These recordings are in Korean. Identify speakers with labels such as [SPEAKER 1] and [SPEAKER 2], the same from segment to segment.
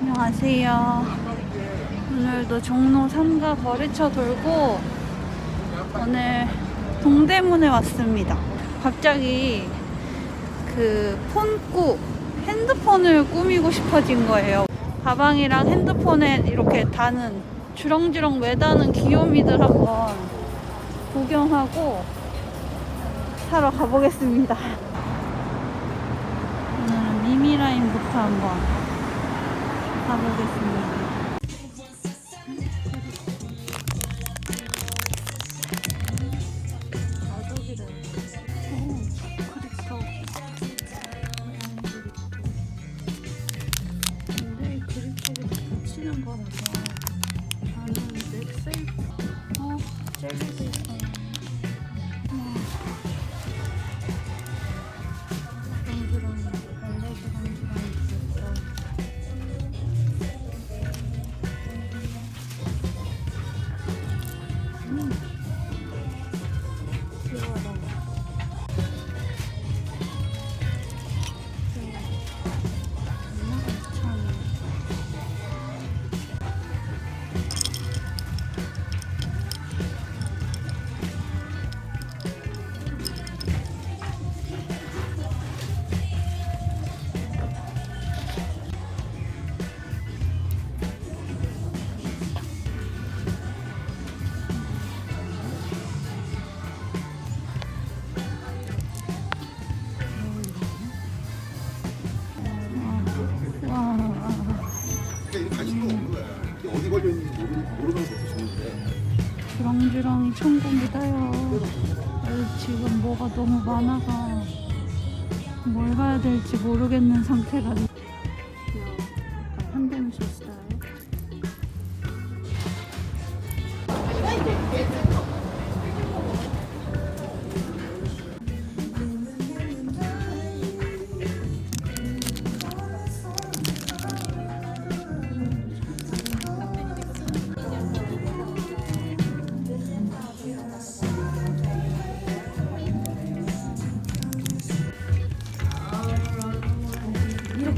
[SPEAKER 1] 안녕하세요. 오늘도 종로 3가 거래처 돌고 오늘 동대문에 왔습니다. 갑자기 그 폰꾸 핸드폰을 꾸미고 싶어진 거예요. 가방이랑 핸드폰에 이렇게 다는 주렁주렁 매다는 귀요미들 한번 구경하고 사러 가보겠습니다. 오늘은 미미라인부터 한번 가보겠 너무 많아서 뭘 가야 될지 모르겠는 상태가.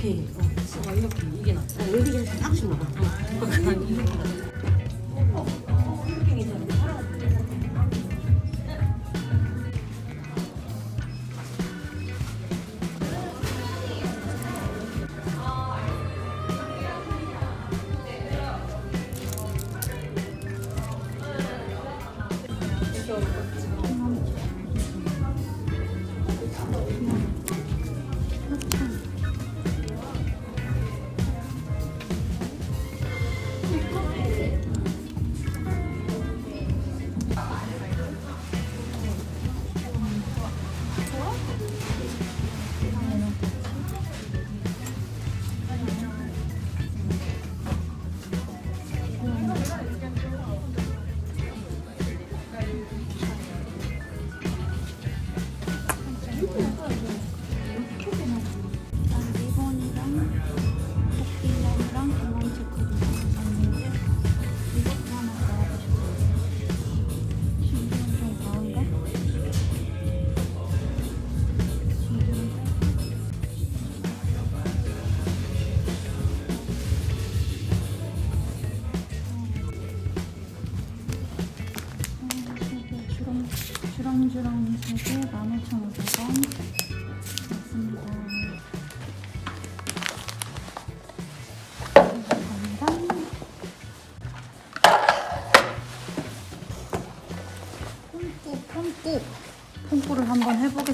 [SPEAKER 2] 어, 어 이렇게 이게 나. 어, 여기 좀 딱씩 나가. 어, 그냥 이렇게 나.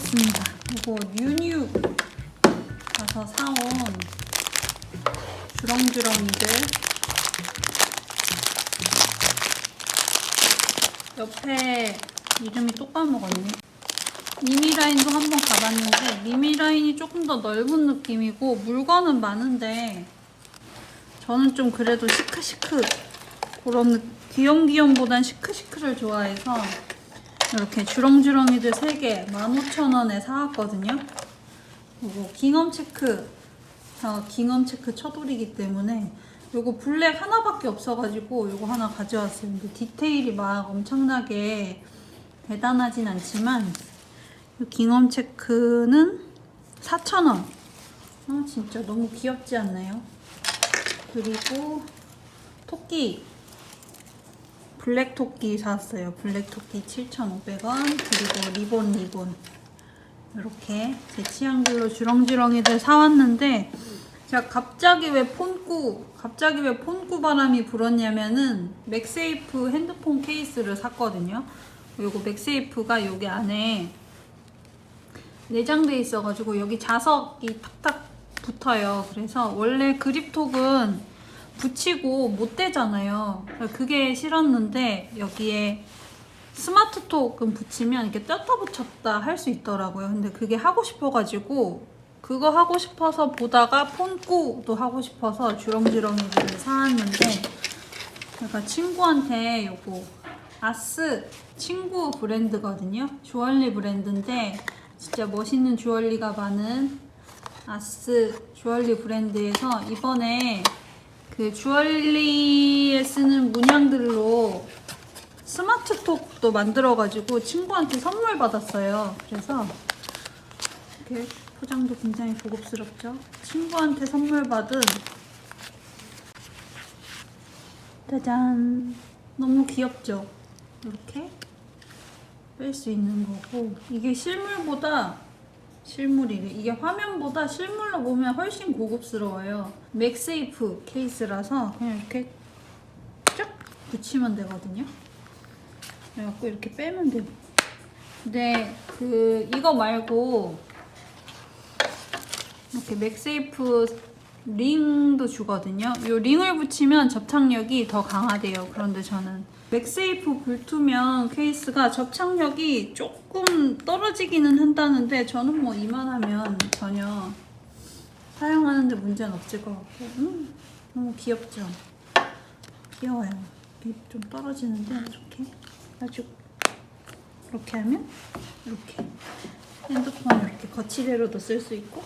[SPEAKER 1] 해보겠습니다. 이거 뉴뉴 가서 사온 주렁주렁이들. 옆에 이름이 또 까먹었네. 미미라인도 한번 가봤는데 미미라인이 조금 더 넓은 느낌이고 물건은 많은데 저는 좀 그래도 시크시크 그런 느- 귀염귀염보단 시크시크를 좋아해서 이렇게 주렁주렁이들 3개 15,000원에 사왔거든요. 그리고 깅엄 체크 어, 깅엄 체크 쳐돌이기 때문에 요거 블랙 하나밖에 없어가지고 요거 하나 가져왔어요. 근데 디테일이 막 엄청나게 대단하진 않지만 이 깅엄 체크는 4,000원. 아 진짜 너무 귀엽지 않나요? 그리고 토끼 블랙 토끼 샀어요. 블랙 토끼 7,500원. 그리고 리본 리본. 이렇게 제 취향별로 주렁주렁이들 사왔는데 제가 갑자기 왜 폰꾸 갑자기 왜 폰꾸 바람이 불었냐면은 맥세이프 핸드폰 케이스를 샀거든요. 요거 맥세이프가 여기 안에 내장돼 있어가지고 여기 자석이 탁탁 붙어요. 그래서 원래 그립톡은 붙이고 못 대잖아요. 그게 싫었는데 여기에 스마트톡은 붙이면 이렇게 떼다 붙였다 할 수 있더라고요. 근데 그게 하고 싶어가지고 그거 하고 싶어서 보다가 폰꾸도 하고 싶어서 주렁주렁이를 사왔는데 제가 친구한테 요거 아스 친구 브랜드거든요. 주얼리 브랜드인데 진짜 멋있는 주얼리가 많은 아스 주얼리 브랜드에서 이번에 그 주얼리에 쓰는 문양들로 스마트톡도 만들어가지고 친구한테 선물 받았어요. 그래서 이렇게 포장도 굉장히 고급스럽죠. 친구한테 선물 받은 짜잔 너무 귀엽죠? 이렇게 뺄 수 있는 거고 이게 실물보다 실물이래 이게 화면보다 실물로 보면 훨씬 고급스러워요 맥세이프 케이스라서 그냥 이렇게 쫙 붙이면 되거든요 그래갖고 이렇게 빼면 돼요 근데 그 이거 말고 이렇게 맥세이프 링도 주거든요. 이 링을 붙이면 접착력이 더 강하대요. 그런데 저는 맥세이프 불투명 케이스가 접착력이 조금 떨어지기는 한다는데 저는 뭐 이만하면 전혀 사용하는데 문제는 없을 것 같고. 음, 너무 귀엽죠? 귀여워요. 좀 떨어지는데 이렇게. 아주 이렇게 하면 이렇게. 핸드폰 이렇게 거치대로도 쓸 수 있고.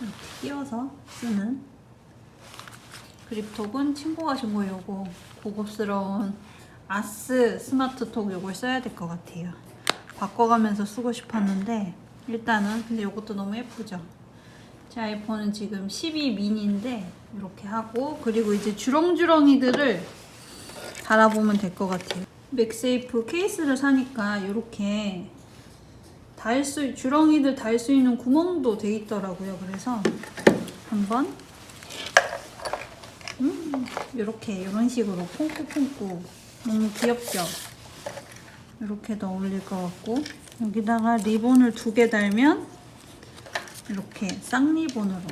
[SPEAKER 1] 이렇게 끼워서 쓰는. 그립톡은 친구가 준거 요거 고급스러운 아스 스마트톡 요걸 써야 될 것 같아요. 바꿔가면서 쓰고 싶었는데 일단은 근데 요것도 너무 예쁘죠? 제 아이폰은 지금 12 미니인데 이렇게 하고 그리고 이제 주렁주렁이들을 달아보면 될 것 같아요. 맥세이프 케이스를 사니까 이렇게 달 수, 주렁이들 달 수 있는 구멍도 돼 있더라고요. 그래서 한번 음, 이렇게 이런 식으로 퐁꾸퐁꾸 너무 귀엽죠? 이렇게도 어울릴 것 같고 여기다가 리본을 두 개 달면 이렇게 쌍리본으로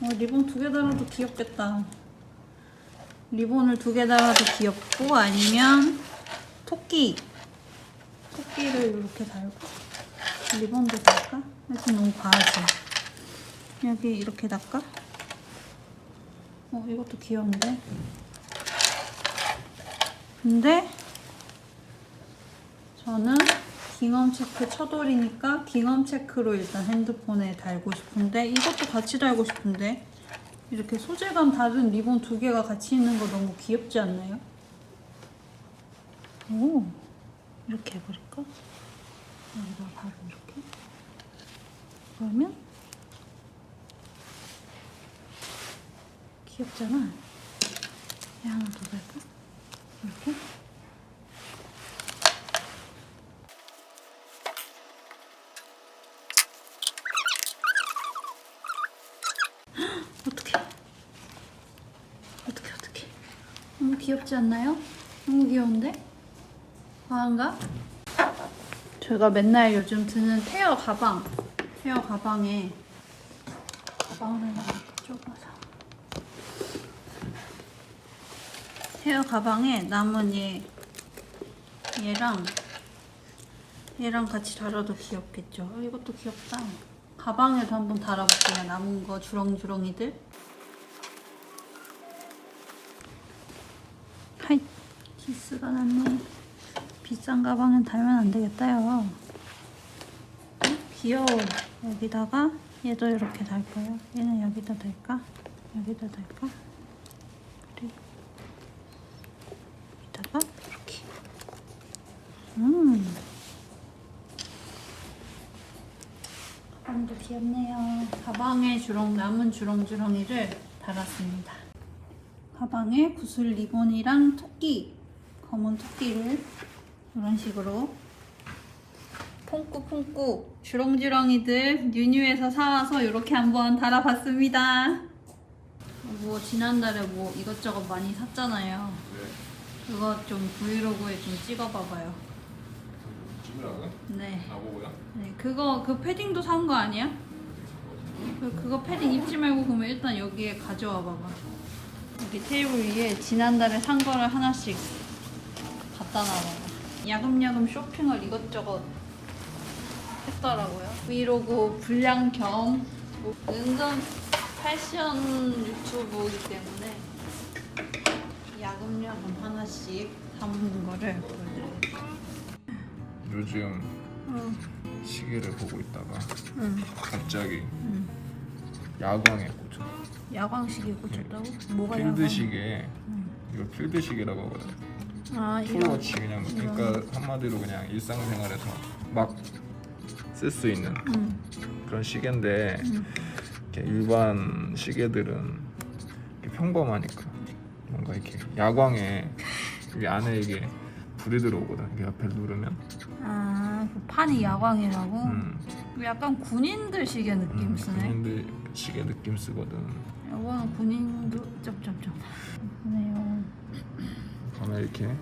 [SPEAKER 1] 어, 리본 두 개 달아도 귀엽겠다. 리본을 두 개 달아도 귀엽고 아니면 토끼 토끼를 이렇게 달고 리본도 달까? 하여튼 너무 과하지 여기 이렇게 달까? 어 이것도 귀여운데 근데 저는 깅엄 체크 쳐돌이니까 깅엄 체크로 일단 핸드폰에 달고 싶은데 이것도 같이 달고 싶은데 이렇게 소재감 다른 리본 두 개가 같이 있는 거 너무 귀엽지 않나요? 오 이렇게 해버릴까? 여기다 바로 이렇게 그러면 귀엽잖아 얘 하나 더 달까? 이렇게 어떡해 어떡해 어떡해 너무 귀엽지 않나요? 너무 귀여운데? 과한가? 제가 맨날 요즘 드는 테어 가방 테어 가방에 가방을 좁아서 테어 가방에 남은 얘 얘랑 얘랑 같이 달아도 귀엽겠죠 어, 이것도 귀엽다 가방에도 한번 달아볼게요 남은 거 주렁주렁이들 하이 기스가 났네 비싼 가방은 달면 안 되겠다요. 귀여워. 여기다가 얘도 이렇게 달까요? 얘는 여기다 달까? 여기다 달까? 그리고 여기다가 이렇게. 음. 가방도 귀엽네요. 가방에 주렁 남은 주렁주렁이를 달았습니다. 가방에 구슬 리본이랑 토끼, 검은 토끼를 이런 식으로 퐁꾸퐁꾸 주렁주렁이들 뉴뉴에서 사와서 이렇게 한번 달아봤습니다. 뭐 지난달에 뭐 이것저것 많이 샀잖아요. 그거 좀 브이로그에 좀 찍어봐봐요.
[SPEAKER 3] 찍으라고요?
[SPEAKER 1] 네.
[SPEAKER 3] 나보고요?
[SPEAKER 1] 네, 그거 그 패딩도 산 거 아니야? 그, 그거 패딩 입지 말고 그러면 일단 여기에 가져와 봐봐. 여기 테이블 위에 지난달에 산 거를 하나씩 갖다 놔봐. 야금야금 쇼핑을 이것저것 했더라고요. 브이로그 분량 겸 뭐, 은근 패션 유튜브이기 때문에 야금야금 하나씩 담은 거를 보여드릴게요.
[SPEAKER 4] 요즘
[SPEAKER 1] 응,
[SPEAKER 4] 시계를 보고 있다가
[SPEAKER 1] 응,
[SPEAKER 4] 갑자기
[SPEAKER 1] 응.
[SPEAKER 4] 야광에 꽂혀.
[SPEAKER 1] 야광 시계 꽂혔다고? 뭐가
[SPEAKER 4] 필드
[SPEAKER 1] 야광?
[SPEAKER 4] 시계. 이거 필드 시계라고 하거든.
[SPEAKER 1] 아 이런
[SPEAKER 4] 풀워치 그냥 그러니까 한마디로 그냥 일상생활에서 막 쓸 수 있는
[SPEAKER 1] 응.
[SPEAKER 4] 그런 시계인데 이렇게 일반 시계들은 이렇게 평범하니까 뭔가 이렇게 야광에 여기 안에 이게 불이 들어오거든. 이게 옆에 누르면.
[SPEAKER 1] 판이 야광이라고?
[SPEAKER 4] 음,
[SPEAKER 1] 약간 군인들 시계 느낌
[SPEAKER 4] 음,
[SPEAKER 1] 쓰네.
[SPEAKER 4] 군인들 시계 느낌 쓰거든.
[SPEAKER 1] 이거는 군인도 점점점 그네요.
[SPEAKER 4] 밤에 이렇게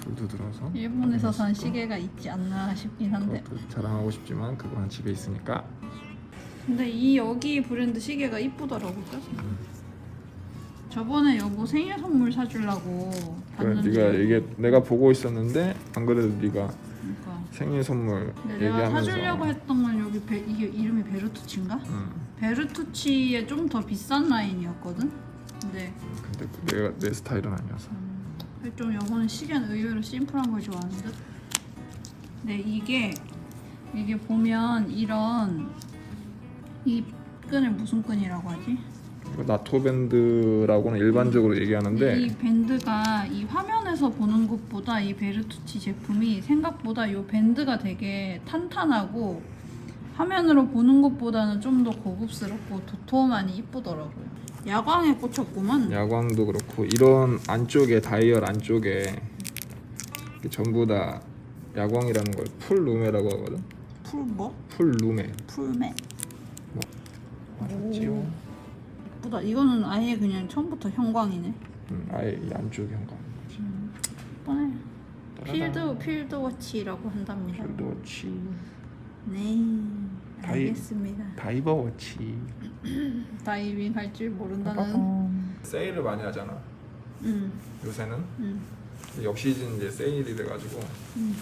[SPEAKER 4] 불도 들어서
[SPEAKER 1] 일본에서 산 시계가 있지 않나 싶긴 한데.
[SPEAKER 4] 그것도 자랑하고 싶지만 그거는 집에 있으니까.
[SPEAKER 1] 근데 이 여기 브랜드 시계가 이쁘더라고요. 저번에 여보 생일 선물 사주려고
[SPEAKER 4] 그래
[SPEAKER 1] 봤는데
[SPEAKER 4] 네가 이게 내가 보고 있었는데 안 그래도 네가
[SPEAKER 1] 그러니까
[SPEAKER 4] 생일 선물
[SPEAKER 1] 근데 내가
[SPEAKER 4] 얘기하면서
[SPEAKER 1] 사주려고 했던 건 여기 베, 이게 이름이 베르투치인가?
[SPEAKER 4] 음,
[SPEAKER 1] 베르투치의 좀 더 비싼 라인이었거든. 근데
[SPEAKER 4] 근데 그 내가 내 스타일은 아니어서
[SPEAKER 1] 좀 요거는 시계는 의외로 심플한 걸 좋아하는 듯. 네 이게 이게 보면 이런 이 끈을 무슨 끈이라고 하지?
[SPEAKER 4] 이거 나토 밴드라고는 일반적으로 얘기하는데
[SPEAKER 1] 이 밴드가 이 화면에서 보는 것보다 이 베르투치 제품이 생각보다 이 밴드가 되게 탄탄하고 화면으로 보는 것보다는 좀 더 고급스럽고 도톰하니 이쁘더라고요. 야광에 꽂혔구만.
[SPEAKER 4] 야광도 그렇고 이런 안쪽에 다이얼 안쪽에 전부 다 야광이라는 걸 풀루메라고 하거든
[SPEAKER 1] 풀 뭐?
[SPEAKER 4] 풀루메
[SPEAKER 1] 풀매.
[SPEAKER 4] 맞았지요?
[SPEAKER 1] 예쁘다. 이거는 아예 그냥 처음부터 형광이네.
[SPEAKER 4] 음, 아예 이 안쪽에 한거
[SPEAKER 1] 예쁘네. 필드 필드 워치라고 한답니다.
[SPEAKER 4] 필드 워치
[SPEAKER 1] 네.
[SPEAKER 4] 다이-
[SPEAKER 1] 알겠습니다.
[SPEAKER 4] 다이버 워치
[SPEAKER 1] 다이빙 할 줄 모른다는.
[SPEAKER 4] 세일을 많이 하잖아
[SPEAKER 1] 음.
[SPEAKER 4] 요새는
[SPEAKER 1] 음.
[SPEAKER 4] 역 시즌 이제 세일이 돼가지고
[SPEAKER 1] 음.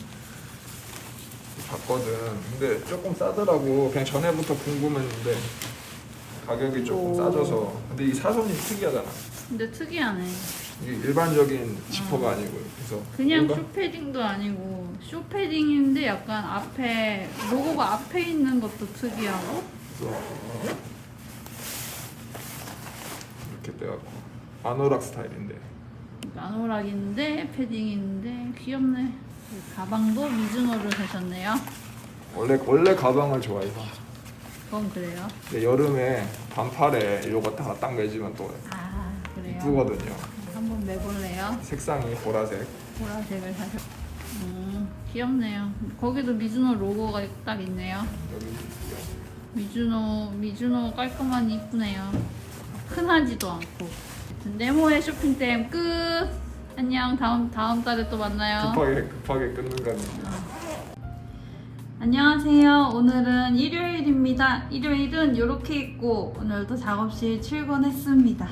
[SPEAKER 4] 봤거든 근데 조금 싸더라고 그냥 전에부터 궁금했는데 가격이 조금
[SPEAKER 1] 오.
[SPEAKER 4] 싸져서. 근데 이 사선이 특이하잖아.
[SPEAKER 1] 근데 특이하네.
[SPEAKER 4] 이게 일반적인 지퍼가 아니고 그래서
[SPEAKER 1] 그냥
[SPEAKER 4] 일반-
[SPEAKER 1] 쇼패딩도 아니고 쇼패딩인데 약간 앞에 로고가 앞에 있는 것도 특이하고?
[SPEAKER 4] 그래서 이렇게 돼갖고. 아노락 스타일인데.
[SPEAKER 1] 나노락인데 패딩인데 귀엽네. 가방도 미즈노를 사셨네요.
[SPEAKER 4] 원래 원래 가방을 좋아해서
[SPEAKER 1] 그건 그래요.
[SPEAKER 4] 근데 여름에 반팔에 이거 하나 딱 매지면 또
[SPEAKER 1] 아 그래요.
[SPEAKER 4] 이쁘거든요
[SPEAKER 1] 한번 매볼래요?
[SPEAKER 4] 색상이 보라색
[SPEAKER 1] 보라색을 사셨. 음 귀엽네요. 거기도 미즈노 로고가 딱 있네요.
[SPEAKER 4] 여기
[SPEAKER 1] 미즈노 미즈노 깔끔하니 이쁘네요. 흔하지도 않고. 네모의 쇼핑템 끝. 안녕 다음 다음 달에 또 만나요.
[SPEAKER 4] 급하게 급하게 끊는 거니
[SPEAKER 1] 안녕하세요. 오늘은 일요일입니다. 일요일은 이렇게 입고 오늘도 작업실 출근했습니다.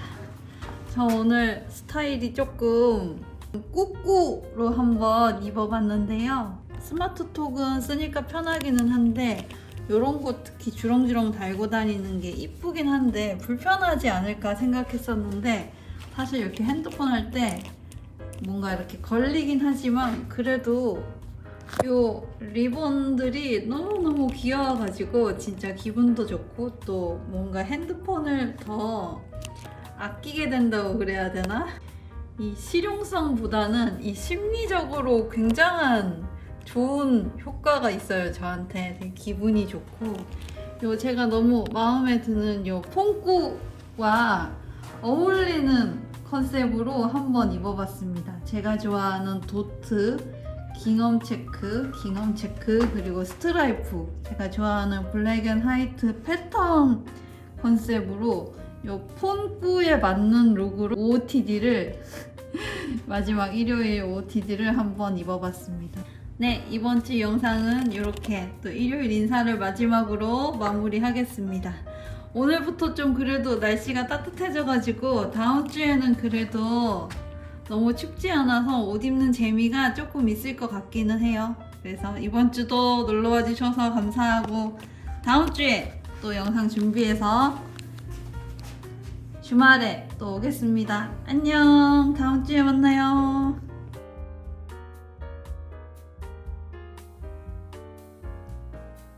[SPEAKER 1] 저 오늘 스타일이 조금 꾸꾸로 한번 입어봤는데요. 스마트톡은 쓰니까 편하기는 한데 이런 거 특히 주렁주렁 달고 다니는 게 이쁘긴 한데 불편하지 않을까 생각했었는데 사실 이렇게 핸드폰 할 때 뭔가 이렇게 걸리긴 하지만 그래도 요 리본들이 너무너무 귀여워가지고 진짜 기분도 좋고 또 뭔가 핸드폰을 더 아끼게 된다고 그래야 되나? 이 실용성보다는 이 심리적으로 굉장한 좋은 효과가 있어요 저한테 되게 기분이 좋고 요 제가 너무 마음에 드는 요 폰꾸와 어울리는 컨셉으로 한번 입어봤습니다. 제가 좋아하는 도트, 깅엄 체크, 깅엄 체크 그리고 스트라이프 제가 좋아하는 블랙 앤 화이트 패턴 컨셉으로 요 폰꾸에 맞는 룩으로 OOTD를 마지막 일요일 OOTD를 한번 입어봤습니다. 네, 이번 주 영상은 이렇게 또 일요일 인사를 마지막으로 마무리하겠습니다. 오늘부터 좀 그래도 날씨가 따뜻해져가지고 다음 주에는 그래도 너무 춥지 않아서 옷 입는 재미가 조금 있을 것 같기는 해요. 그래서 이번 주도 놀러와 주셔서 감사하고 다음 주에 또 영상 준비해서 주말에 또 오겠습니다. 안녕. 다음 주에 만나요.